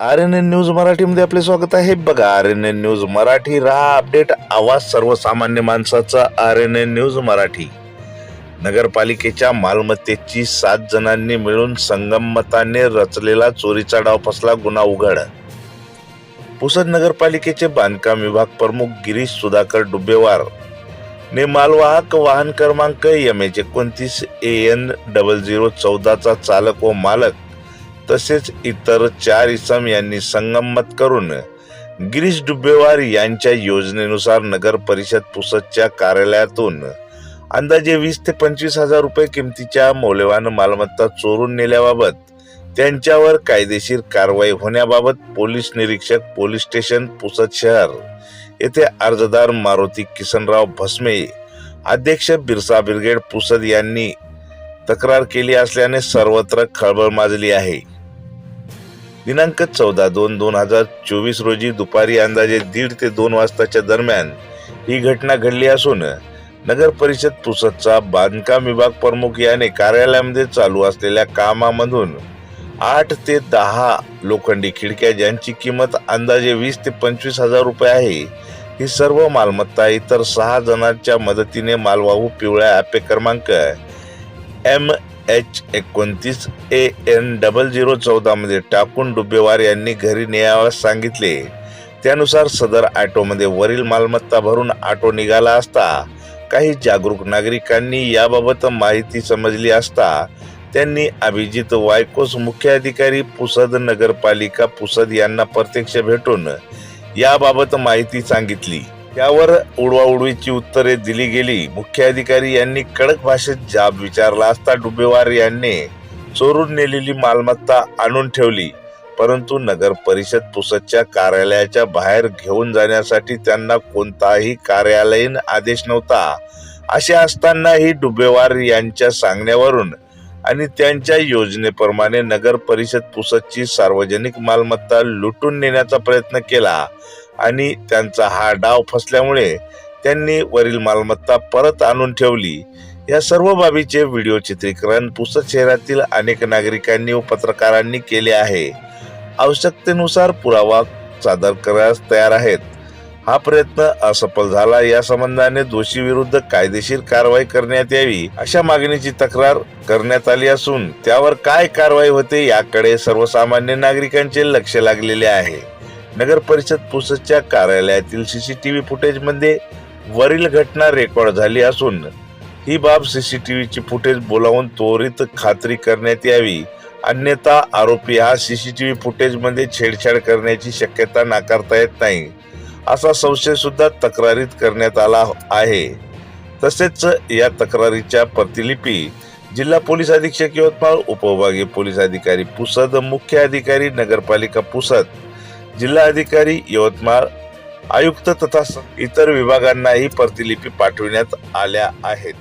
R N N news मराठीमध्ये आपले स्वागत आहे. बघा R N N news Marathi राहा अपडेट. आवाज सर्वसामान्य माणसाचा R N N news Marathi. नगरपालिकेच्या मालमत्तेची सात जणांनी मिळून संगमताने रचलेला चोरीचा डाव फसला गुन्हा उघड. पुसद नगरपालिकेचे बांधकाम विभाग प्रमुख गिरीश सुधाकर डुबेवार. ने मालवाहक वाहन क्रमांक एम एच एकोणतीस ए एन डबल झिरो चौदाचा चालक व मालक तसेच इतर चार इसम यांनी संगमत करून गिरीश डुबेवार यांच्या योजनेनुसार नगर परिषद पुसदच्या कार्यालयातून अंदाजे वीस ते पंचवीस हजार रुपये किमतीच्या मौल्यवान मालमत्ता चोरून नेल्याबाबत त्यांच्यावर कायदेशीर कारवाई होण्याबाबत पोलीस निरीक्षक पोलीस स्टेशन पुसद शहर येथे अर्जदार मारुती किसनराव भस्मे अध्यक्ष बिरसा ब्रिगेड पुसद यांनी तक्रार केली असल्याने सर्वत्र खळबळ माजली आहे. दिनांक चौदा दोन दोन हजार चोवीस रोजी दुपारी अंदाजे दीड ते दोन वाजताच्या दरम्यान ही घटना घडली असून नगर परिषद पुसदचा बांधकाम विभाग प्रमुख याने कार्यालयामध्ये चालू असलेल्या कामामधून आठ ते दहा लोखंडी खिडक्या ज्यांची किंमत अंदाजे वीस ते पंचवीस हजार रुपये आहे ही सर्व मालमत्ता इतर सहा जणांच्या मदतीने मालवाहू पिवळ्या ॲपे क्रमांक एम एच एकोणतीस ए एन डबल झिरो चौदामध्ये टाकून डुबेवार यांनी घरी न्यायास सांगितले. त्यानुसार सदर ऑटोमध्ये वरील मालमत्ता भरून ऑटो निघाला असता काही जागरूक नागरिकांनी याबाबत माहिती समजली असता त्यांनी अभिजित वायकोस मुख्य अधिकारी पुसद नगरपालिका पुसद यांना प्रत्यक्ष भेटून याबाबत माहिती सांगितली. त्यावर उडवाउडवीची उत्तरे दिली गेली. मुख्य अधिकारी यांनी कडक भाषेत जाब विचारला असता डुबेवार यांनी चोरून नेलेली मालमत्ता आणून ठेवली. परंतु नगर परिषद पुसदच्या कार्यालयाच्या बाहेर घेऊन जाण्यासाठी त्यांना कोणताही कार्यालयीन आदेश नव्हता. असे असतानाही डुबेवार यांच्या सांगण्यावरून आणि त्यांच्या योजनेप्रमाणे नगर परिषद पुसदची सार्वजनिक मालमत्ता लुटून नेण्याचा प्रयत्न केला. आणि त्यांचा हा डाव फसल्यामुळे त्यांनी वरील मालमत्ता परत आणून ठेवली. या सर्व बाबीचे व्हिडिओ चित्रीकरण पुसद शहरातील अनेक नागरिकांनी व पत्रकारांनी केले आहे. आवश्यकतेनुसार पुरावा सादर करण्यास तयार आहेत. हा प्रयत्न असफल झाला. या संबंधाने दोषी विरुद्ध कायदेशीर कारवाई करण्यात यावी अशा मागणीची तक्रार करण्यात आली असून त्यावर काय कारवाई होते याकडे सर्वसामान्य नागरिकांचे लक्ष लागलेले आहे. नगर परिषद पुसदच्या कार्यालयातील सीसीटीव्ही फुटेजमध्ये वरील घटना रेकॉर्ड झाली असून ही बाब सीसीटीव्हीची फुटेज बोलावून त्वरित खात्री करण्यात यावी. अन्यथा आरोपी हा सीसीटीव्ही फुटेजमध्ये छेडछाड करण्याची शक्यता नाकारता येत नाही. असा संशय सुद्धा तक्रारीत करण्यात आला आहे. तसेच या तक्रारीच्या प्रतिलिपी जिल्हा पोलीस अधीक्षक यवतमाळ उपविभागीय पोलीस अधिकारी पुसद मुख्य अधिकारी नगरपालिका पुसद जिल्हाधिकारी यवतमाळ आयुक्त तथा स- इतर विभागांनाही प्रतिलिपी पाठविण्यात आल्या आहेत.